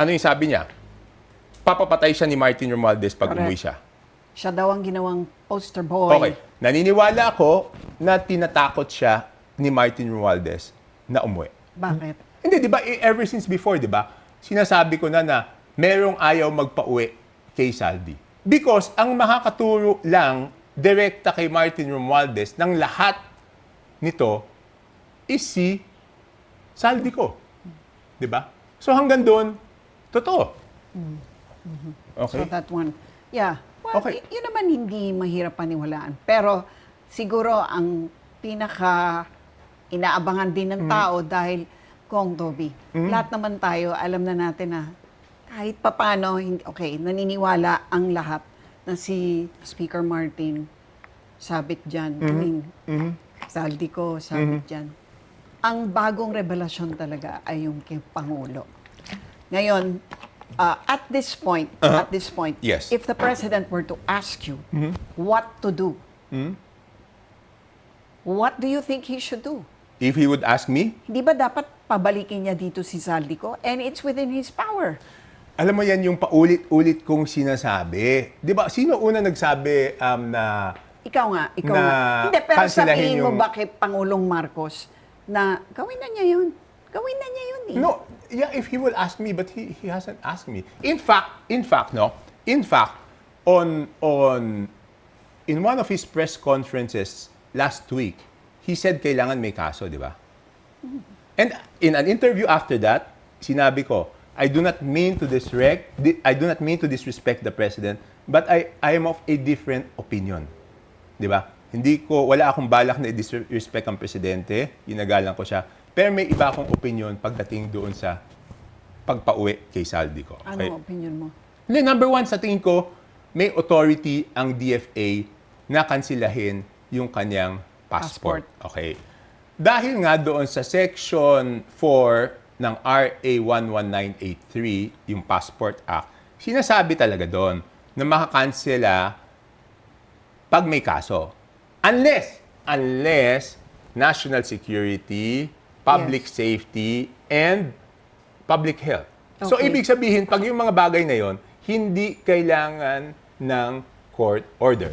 ano yung sabi niya? Papapatay siya ni Martin Romualdez pag Correct. umuwi siya. Siya daw ang ginawang poster boy. Okay. Naniniwala ako na tinatakot siya ni Martin Romualdez na umuwi. Bakit? Hindi, di ba, eh, ever since before, di ba, sinasabi ko na na merong ayaw magpa-uwi kay Saldi. Because ang makakaturo lang direkta kay Martin Romualdez ng lahat nito is si Saldi ko. Di ba? So hanggang doon, totoo. Okay? So that one. Yeah. Well, Okay. y- yun naman hindi mahirap paniwalaan. Pero siguro ang pinaka inaabangan din ng tao dahil Kong Toby, lahat naman tayo, alam na natin na kahit papano, hindi, okay, naniniwala ang lahat na si Speaker Martin sabit dyan. I mean, saldi ko, sabit dyan. Ang bagong revelasyon talaga ay yung kay Pangulo. Ngayon, uh, at this point, Uh-huh. at this point, Yes. if the president were to ask you what to do, what do you think he should do? If he would ask me, Hindi ba dapat pabalikin niya dito si Saldico? And it's within his power. alam mo yan yung paulit-ulit kong sinasabi. Di ba, sino una nagsabi um, na Ikaw nga, ikaw Na nga. Hindi, pero sabihin mo yung- ba kay Pangulong Marcos na gawin na niya yun? Gawin na niya yun eh. No, yeah, if he will ask me, but he, he hasn't asked me. In fact, in fact, no, in fact, on on in one of his press conferences last week, he said kailangan may kaso, di ba? And in an interview after that, sinabi ko, I do not mean to disrespect, I do not mean to disrespect the president, but I I am of a different opinion. 'Di ba? Hindi ko wala akong balak na i-disrespect ang presidente, ginagalang ko siya. Pero may iba akong opinion pagdating doon sa pagpauwi kay Saldi ko. Ano Okay? ang opinion mo? Hindi, number one, sa tingin ko, may authority ang DFA na kansilahin yung kanyang passport. Okay. Dahil nga doon sa Section 4 ng RA 11983, yung Passport Act, sinasabi talaga doon na makakansela pag may kaso. Unless, unless national security, public Yes. safety, and public health. So, Okay. ibig sabihin, pag yung mga bagay na yon, hindi kailangan ng court order.